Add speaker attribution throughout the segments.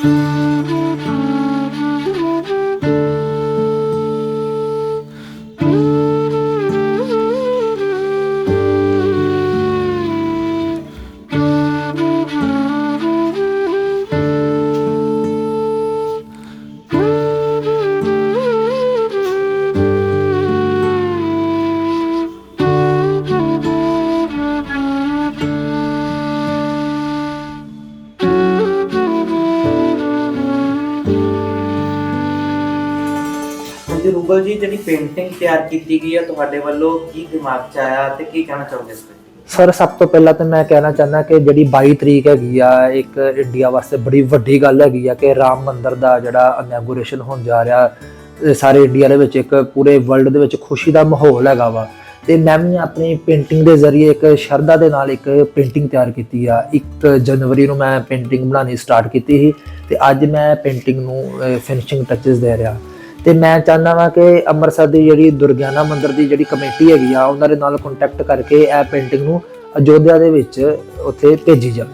Speaker 1: Thank you. ਹਾਂਜੀ rouble ਜੀ, ਜਿਹੜੀ ਪੇਂਟਿੰਗ ਤਿਆਰ ਕੀਤੀ ਗਈ ਹੈ ਤੁਹਾਡੇ ਵੱਲੋਂ ਕੀ ਦਿਮਾਗ 'ਚ ਆਇਆ ਤੇ ਕੀ ਕਹਿਣਾ ਚਾਹੋਗੇ ਇਸ ਤੇ
Speaker 2: ਸਰ, ਸਭ ਤੋਂ ਪਹਿਲਾਂ ਤਾਂ ਮੈਂ ਕਹਿਣਾ ਚਾਹੁੰਦਾ ਕਿ ਜਿਹੜੀ 22 ਤਰੀਕ ਹੈਗੀ ਆ, ਇੱਕ ਇੰਡੀਆ ਵਾਸਤੇ ਬੜੀ ਵੱਡੀ ਗੱਲ ਹੈਗੀ ਆ ਕਿ ਰਾਮ ਮੰਦਿਰ ਦਾ ਜਿਹੜਾ ਇਨੈਗੋਰੇਸ਼ਨ ਹੋਣ ਜਾ ਰਿਹਾ ਸਾਰੇ ਇੰਡੀਆ ਦੇ ਵਿੱਚ ਇੱਕ ਪੂਰੇ ਵਰਲਡ ਦੇ ਵਿੱਚ ਖੁਸ਼ੀ ਦਾ ਮਾਹੌਲ ਹੈਗਾ ਵਾ। ਤੇ ਮੈਂ ਵੀ ਆਪਣੀ ਪੇਂਟਿੰਗ ਦੇ ਜ਼ਰੀਏ ਇੱਕ ਸ਼ਰਧਾ ਦੇ ਨਾਲ ਇੱਕ ਪੇਂਟਿੰਗ ਤਿਆਰ ਕੀਤੀ ਆ। 1 ਜਨਵਰੀ ਨੂੰ ਮੈਂ ਪੇਂਟਿੰਗ ਬਣਾਉਣੀ ਸਟਾਰਟ ਕੀਤੀ ਸੀ ਤੇ ਅੱਜ ਮੈਂ ਪੇਂਟਿੰਗ ਨੂੰ ਫਿਨਿਸ਼ਿੰਗ ਟੱਚਸ ਦੇ ਰਿਹਾ। ਤੇ ਮੈਂ ਚਾਹੁੰਦਾ ਵਾਂ ਕਿ ਅੰਮ੍ਰਿਤਸਰ ਦੀ ਜਿਹੜੀ ਦੁਰਗਿਆਨਾ ਮੰਦਿਰ ਦੀ ਜਿਹੜੀ ਕਮੇਟੀ ਹੈਗੀ ਆ ਉਹਨਾਂ ਦੇ ਨਾਲ ਕੰਟੈਕਟ ਕਰਕੇ ਇਹ ਪੇਂਟਿੰਗ ਨੂੰ ਅਯੋਧਿਆ ਦੇ ਵਿੱਚ ਉੱਥੇ ਭੇਜੀ ਜਾਵੇ।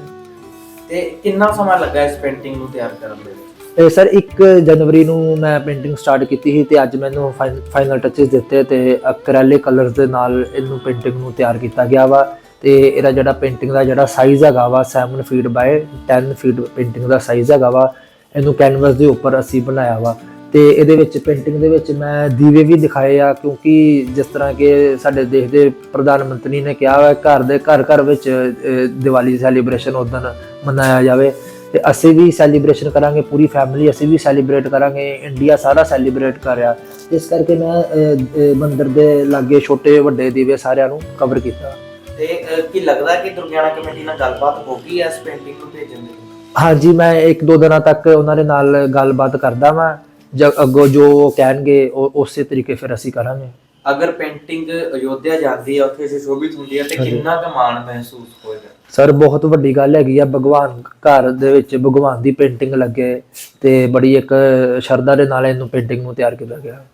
Speaker 1: ਤੇ ਕਿੰਨਾ ਸਮਾਂ ਲੱਗਾ ਇਸ ਪੇਂਟਿੰਗ ਨੂੰ ਤਿਆਰ ਕਰਨ ਦੇ ਵਿੱਚ?
Speaker 2: ਤੇ ਸਰ 1 ਜਨਵਰੀ ਨੂੰ ਮੈਂ ਪੇਂਟਿੰਗ ਸਟਾਰਟ ਕੀਤੀ ਸੀ ਤੇ ਅੱਜ ਮੈਨੂੰ ਫਾਈਨਲ ਟੱਚਸ ਦਿੱਤੇ ਤੇ ਅਕ੍ਰੈਲਿਕ ਕਲਰਸ ਦੇ ਨਾਲ ਇਹਨੂੰ ਪੇਂਟਿੰਗ ਨੂੰ ਤਿਆਰ ਕੀਤਾ ਗਿਆ ਵਾ ਤੇ ਇਹਦਾ ਜਿਹੜਾ ਪੇਂਟਿੰਗ ਦਾ ਜਿਹੜਾ ਸਾਈਜ਼ ਹੈਗਾ ਵਾ 7 ਫੀਟ ਬਾਏ 10 ਫੀਟ ਪੇਂਟਿੰਗ ਦਾ ਸਾਈਜ਼ ਹੈਗਾ ਵਾ ਇਹਨੂੰ ਕੈਨਵਸ ਦੇ ਉੱਪਰ ਅਸੀਂ ਬਣਾਇਆ ਵਾ। ਤੇ ਇਹਦੇ ਵਿੱਚ ਪੇਂਟਿੰਗ ਦੇ ਵਿੱਚ ਮੈਂ ਦੀਵੇ ਵੀ ਦਿਖਾਏ ਆ ਕਿਉਂਕਿ ਜਿਸ ਤਰ੍ਹਾਂ ਕਿ ਸਾਡੇ ਦੇਸ਼ ਦੇ ਪ੍ਰਧਾਨ ਮੰਤਰੀ ਨੇ ਕਿਹਾ ਹੈ ਘਰ ਦੇ ਘਰ ਘਰ ਵਿੱਚ ਦੀਵਾਲੀ ਸੈਲੀਬ੍ਰੇਸ਼ਨ ਉਦੋਂ ਮਨਾਇਆ ਜਾਵੇ। ਤੇ ਅਸੀਂ ਵੀ ਸੈਲੀਬ੍ਰੇਸ਼ਨ ਕਰਾਂਗੇ ਪੂਰੀ ਫੈਮਿਲੀ ਅਸੀਂ ਵੀ ਸੈਲੀਬ੍ਰੇਟ ਕਰਾਂਗੇ ਇੰਡੀਆ ਸਾਰਾ ਸੈਲੀਬ੍ਰੇਟ ਕਰ ਰਿਹਾ। ਇਸ ਕਰਕੇ ਮੈਂ ਮੰਦਿਰ ਦੇ ਲਾਗੇ ਛੋਟੇ ਵੱਡੇ ਦੀਵੇ ਸਾਰਿਆਂ ਨੂੰ ਕਵਰ ਕੀਤਾ।
Speaker 1: ਤੇ ਕੀ ਲੱਗਦਾ ਕਿ ਦੁਰਗਿਆਨਾ ਕਮੇਟੀ ਨਾਲ ਗੱਲਬਾਤ ਹੋ ਗਈ ਹੈ ਇਸ ਪੇਂਟਿੰਗ ਨੂੰ ਭੇਜਣ ਦੀ?
Speaker 2: ਹਾਂਜੀ ਮੈਂ ਇੱਕ ਦੋ ਦਿਨਾਂ ਤੱਕ ਉਹਨਾਂ ਦੇ ਨਾਲ ਗੱਲਬਾਤ ਕਰਦਾ ਵਾਂ। ਜ ਅੱਗੋਂ ਜੋ ਉਹ ਕਹਿਣਗੇ ਉਹ ਉਸੇ ਤਰੀਕੇ ਫਿਰ ਅਸੀਂ ਕਰਾਂਗੇ।
Speaker 1: ਅਗਰ ਪੇਂਟਿੰਗ ਅਯੋਧਿਆ ਜਾਂਦੀ ਹੈ ਉੱਥੇ ਸੁਸ਼ੋਭਿਤ ਹੁੰਦੀ ਹੈ ਤੇ। ਕਿੰਨਾ ਕੁ ਮਾਣ ਮਹਿਸੂਸ ਹੋਏਗਾ?
Speaker 2: ਸਰ ਬਹੁਤ ਵੱਡੀ ਗੱਲ ਹੈਗੀ ਆ ਭਗਵਾਨ ਘਰ ਦੇ ਵਿੱਚ ਭਗਵਾਨ ਦੀ ਪੇਂਟਿੰਗ ਲੱਗੇ ਤੇ ਬੜੀ ਇੱਕ ਸ਼ਰਧਾ ਦੇ ਨਾਲ ਇਹਨੂੰ ਪੇਂਟਿੰਗ ਨੂੰ ਤਿਆਰ ਕੀਤਾ ਗਿਆ।